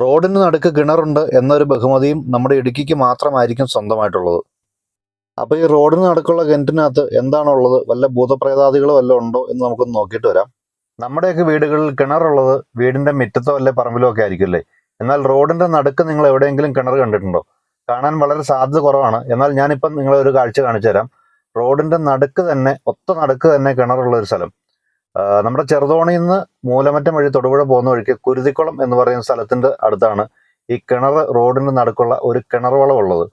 റോഡിന് നടുക്ക് കിണറുണ്ട് എന്നൊരു ബഹുമതിയും നമ്മുടെ ഇടുക്കിക്ക് മാത്രമായിരിക്കും സ്വന്തമായിട്ടുള്ളത്. അപ്പോൾ ഈ റോഡിന് നടുക്കുള്ള കിണറ്റിനകത്ത് എന്താണുള്ളത്? വല്ല ഭൂതപ്രേതാദികളോ വല്ലതും ഉണ്ടോ എന്ന് നമുക്കൊന്ന് നോക്കിയിട്ട് വരാം. നമ്മുടെയൊക്കെ വീടുകളിൽ കിണറുള്ളത് വീടിന്റെ മുറ്റത്തോ അല്ലെ പറമ്പിലോ ഒക്കെ ആയിരിക്കില്ലേ എന്നാൽ റോഡിന്റെ നടുക്ക് നിങ്ങൾ എവിടെയെങ്കിലും കിണർ കണ്ടിട്ടുണ്ടോ? കാണാൻ വളരെ സാധ്യത കുറവാണ്. എന്നാൽ ഞാനിപ്പം നിങ്ങളെ ഒരു കാഴ്ച കാണിച്ചു തരാം റോഡിന്റെ നടുക്ക് തന്നെ ഒത്ത നടുക്ക് തന്നെ കിണറുള്ള ഒരു സ്ഥലം. നമ്മുടെ ചെറുതോണിയിൽ നിന്ന് മൂലമറ്റം വഴി തൊടുപുഴ പോകുന്ന വഴിക്ക് കുരുതിക്കുളം എന്ന് പറയുന്ന സ്ഥലത്തിന്റെ അടുത്താണ് ഈ കിണർ റോഡിന് നടുക്കുള്ള ഒരു കിണർ വളവുള്ളത്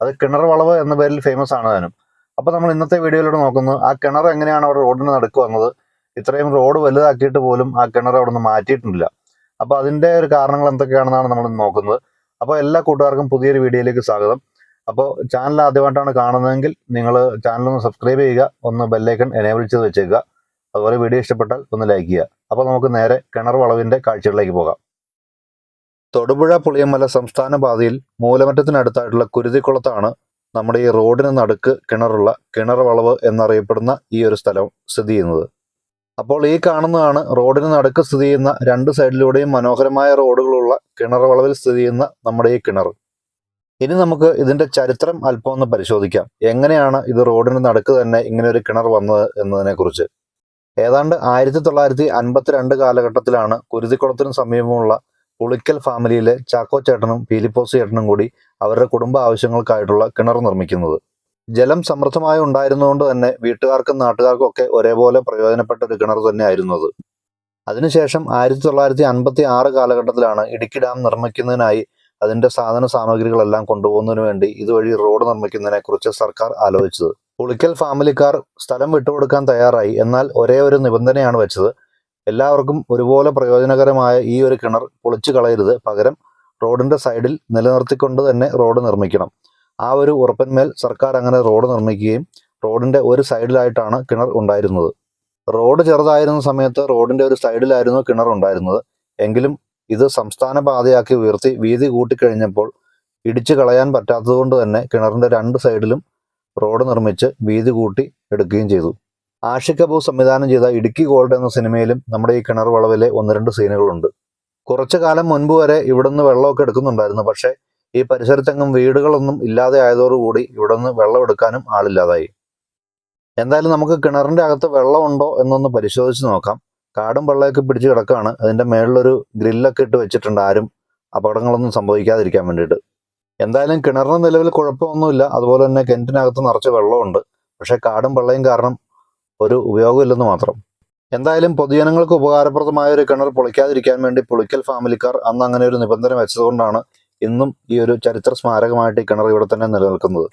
അത് കിണർ വളവ് എന്ന പേരിൽ ഫേമസ് ആണ് താനും അപ്പോൾ നമ്മൾ ഇന്നത്തെ വീഡിയോയിലൂടെ നോക്കുന്നത് ആ കിണർ എങ്ങനെയാണ് അവിടെ റോഡിന് നടുക്ക് വന്നത്? ഇത്രയും റോഡ് വലുതാക്കിയിട്ട് പോലും ആ കിണർ അവിടെ നിന്ന് മാറ്റിയിട്ടില്ല. അപ്പോൾ അതിന്റെ ഒരു കാരണങ്ങൾ എന്തൊക്കെയാണെന്നാണ് നമ്മൾ നോക്കുന്നത്. അപ്പോൾ എല്ലാ കൂട്ടുകാർക്കും പുതിയൊരു വീഡിയോയിലേക്ക് സ്വാഗതം. അപ്പോൾ ചാനൽ ആദ്യമായിട്ടാണ് കാണുന്നതെങ്കിൽ നിങ്ങൾ ചാനൽ ഒന്ന് സബ്സ്ക്രൈബ് ചെയ്യുക ഒന്ന് ബെല്ലൈക്കൺ എനേബിൾ ചെയ്ത് വെച്ചേക്കുക. അതുപോലെ വീഡിയോ ഇഷ്ടപ്പെട്ടാൽ ഒന്ന് ലൈക്ക് ചെയ്യുക. അപ്പോൾ നമുക്ക് നേരെ കിണർ വളവിന്റെ കാഴ്ചകളിലേക്ക് പോകാം. തൊടുപുഴ പുളിയമല സംസ്ഥാന പാതയിൽ മൂലമറ്റത്തിനടുത്തായിട്ടുള്ള കുരുതിക്കുളത്താണ് നമ്മുടെ ഈ റോഡിന് നടുക്ക് കിണറുള്ള കിണർ വളവ് എന്നറിയപ്പെടുന്ന ഈ ഒരു സ്ഥലം സ്ഥിതി ചെയ്യുന്നത്. അപ്പോൾ ഈ കാണുന്നതാണ് റോഡിന് നടുക്ക് സ്ഥിതി ചെയ്യുന്ന രണ്ട് സൈഡിലൂടെയും മനോഹരമായ റോഡുകളുള്ള കിണർ വളവിൽ സ്ഥിതി ചെയ്യുന്ന നമ്മുടെ ഈ കിണർ. ഇനി നമുക്ക് ഇതിന്റെ ചരിത്രം അല്പം ഒന്ന് പരിശോധിക്കാം. എങ്ങനെയാണ് ഇത് റോഡിന് നടുക്ക് തന്നെ ഇങ്ങനെ ഒരു കിണർ വന്നത് എന്നതിനെ കുറിച്ച് ഏതാണ്ട് ആയിരത്തി തൊള്ളായിരത്തി അൻപത്തിരണ്ട് കാലഘട്ടത്തിലാണ് കുരുതിക്കുളത്തിനു സമീപമുള്ള പുളിക്കൽ ഫാമിലിയിലെ ചാക്കോ ചേട്ടനും പീലിപ്പോസ് ചേട്ടനും കൂടി അവരുടെ കുടുംബ ആവശ്യങ്ങൾക്കായിട്ടുള്ള കിണർ നിർമ്മിക്കുന്നത്. ജലം സമൃദ്ധമായി ഉണ്ടായിരുന്നതുകൊണ്ട് തന്നെ വീട്ടുകാർക്കും നാട്ടുകാർക്കും ഒക്കെ ഒരേപോലെ പ്രയോജനപ്പെട്ട ഒരു കിണർ തന്നെയായിരുന്നു അത് അതിനുശേഷം ആയിരത്തി തൊള്ളായിരത്തി അൻപത്തി ആറ് കാലഘട്ടത്തിലാണ് ഇടുക്കി ഡാം നിർമ്മിക്കുന്നതിനായി അതിന്റെ സാധന സാമഗ്രികളെല്ലാം കൊണ്ടുപോകുന്നതിന് വേണ്ടി ഇതുവഴി റോഡ് നിർമ്മിക്കുന്നതിനെ കുറിച്ച് സർക്കാർ ആലോചിച്ചത്. പുളിക്കൽ ഫാമിലിക്കാർ സ്ഥലം വിട്ടുകൊടുക്കാൻ തയ്യാറായി. എന്നാൽ ഒരേ ഒരു നിബന്ധനയാണ് വെച്ചത്. എല്ലാവർക്കും ഒരുപോലെ പ്രയോജനകരമായ ഈ ഒരു കിണർ പൊളിച്ചു കളയരുത്. പകരം റോഡിന്റെ സൈഡിൽ നിലനിർത്തിക്കൊണ്ട് തന്നെ റോഡ് നിർമ്മിക്കണം. ആ ഒരു ഉറപ്പന്മേൽ സർക്കാർ അങ്ങനെ റോഡ് നിർമ്മിക്കുകയും റോഡിന്റെ ഒരു സൈഡിലായിട്ടാണ് കിണർ ഉണ്ടായിരുന്നത്. റോഡ് ചെറുതായിരുന്ന സമയത്ത് റോഡിന്റെ ഒരു സൈഡിലായിരുന്നു കിണർ ഉണ്ടായിരുന്നത്. എങ്കിലും ഇത് സംസ്ഥാന പാതയാക്കി ഉയർത്തി വീതി കൂട്ടിക്കഴിഞ്ഞപ്പോൾ ഇടിച്ചു കളയാൻ പറ്റാത്തതുകൊണ്ട് തന്നെ കിണറിന്റെ രണ്ട് സൈഡിലും റോഡ് നിർമ്മിച്ച് വീതി കൂട്ടി എടുക്കുകയും ചെയ്തു. ആഷിഖ് കപൂർ സംവിധാനം ചെയ്ത ഇടുക്കി ഗോൾഡ് എന്ന സിനിമയിലും നമ്മുടെ ഈ കിണർ വളവിലെ ഒന്ന് രണ്ട് സീനുകളുണ്ട്. കുറച്ചു കാലം മുൻപ് വരെ ഇവിടുന്ന് വെള്ളമൊക്കെ എടുക്കുന്നുണ്ടായിരുന്നു പക്ഷേ ഈ പരിസരത്തെങ്ങും വീടുകളൊന്നും ഇല്ലാതെ ആയതോടുകൂടി ഇവിടുന്ന് വെള്ളം എടുക്കാനും ആളില്ലാതായി. എന്തായാലും നമുക്ക് കിണറിന്റെ അകത്ത് വെള്ളമുണ്ടോ എന്നൊന്ന് പരിശോധിച്ച് നോക്കാം. കാടും വെള്ളമൊക്കെ പിടിച്ച് കിടക്കാണ്. അതിന്റെ മേളിലൊരു ഗ്രില്ലൊക്കെ ഇട്ട് വെച്ചിട്ടുണ്ട് ആരും. അപകടങ്ങളൊന്നും സംഭവിക്കാതിരിക്കാൻ വേണ്ടിയിട്ട്. എന്തായാലും കിണറിന് നിലവിൽ കുഴപ്പമൊന്നുമില്ല. അതുപോലെ തന്നെ കിണറ്റിനകത്ത് നിറച്ച് വെള്ളമുണ്ട്. പക്ഷേ കാടും പള്ളയും കാരണം ഒരു ഉപയോഗമില്ലെന്ന് മാത്രം. എന്തായാലും പൊതുജനങ്ങൾക്ക് ഉപകാരപ്രദമായ ഒരു കിണർ പൊളിക്കാതിരിക്കാൻ വേണ്ടി പുളിക്കൽ ഫാമിലിക്കാർ അന്ന് അങ്ങനെ ഒരു നിബന്ധന വെച്ചതുകൊണ്ടാണ് ഇന്നും ഈ ഒരു ചരിത്ര സ്മാരകമായിട്ട് ഈ കിണർ ഇവിടെ തന്നെ നിലനിൽക്കുന്നത്.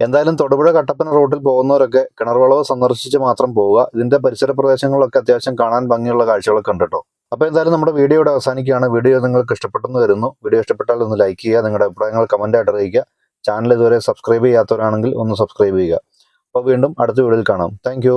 എന്തായാലും തൊടുപുഴ കട്ടപ്പന റൂട്ടിൽ പോകുന്നവരൊക്കെ കിണർ വളവ് സന്ദർശിച്ച് മാത്രം പോവുക. ഇതിന്റെ പരിസര പ്രദേശങ്ങളിലൊക്കെ അത്യാവശ്യം കാണാൻ ഭംഗിയുള്ള കാഴ്ചകളൊക്കെ ഉണ്ട് കേട്ടോ. അപ്പോൾ എന്തായാലും നമ്മുടെ വീഡിയോ ഇവിടെ അവസാനിക്കുകയാണ്. വീഡിയോ നിങ്ങൾക്ക് ഇഷ്ടപ്പെട്ടെന്ന് വരുന്നു വീഡിയോ ഇഷ്ടപ്പെട്ടാൽ ഒന്ന് ലൈക്ക് ചെയ്യുക നിങ്ങളുടെ അഭിപ്രായങ്ങൾ കമന്റ് ആയിട്ട് അറിയിക്കുക. ചാനൽ ഇതുവരെ സബ്സ്ക്രൈബ് ചെയ്യാത്തവരാണെങ്കിൽ ഒന്ന് സബ്സ്ക്രൈബ് ചെയ്യുക. അപ്പോൾ വീണ്ടും അടുത്ത വീഡിയോയിൽ കാണാം. താങ്ക്